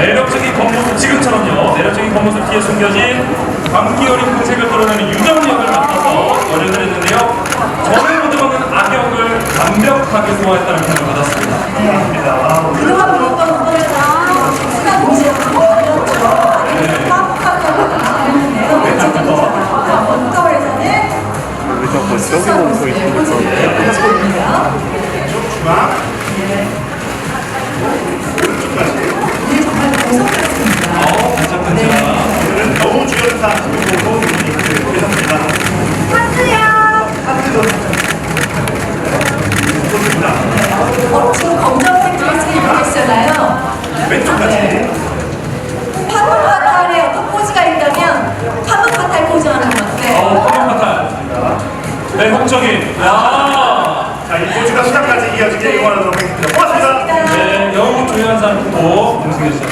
매력적인 겉모습 지금처럼요 매력적인 겉모습 뒤에 숨겨진 감기 어린 공색을 드러내는 유정 역을 맡아서 노래를 했는데요 저를 묻어먹는 악역을 완벽하게 소화했다는 평을 받았습니다 그동안 시간 동시에 바뀌었죠. 왼쪽부터에서는 왜 자꾸 저기 있습니까? 어 반짝반짝 너무 중요한 사람 보고 계속됩니다. 어, 지금 검정색 드레스 입고 있잖아요. 왼쪽까지. 파도 파탈에 어떤 포즈가 있다면 파도 파탈 포즈 하는 건데 어 화면 파탈 네 홍정인 아 자, 이 포즈가 시작까지 이어지게 응원하도록 하겠습니다. 고맙습니다. 네, 영웅 조연산 후보 공승해 주셨습니다.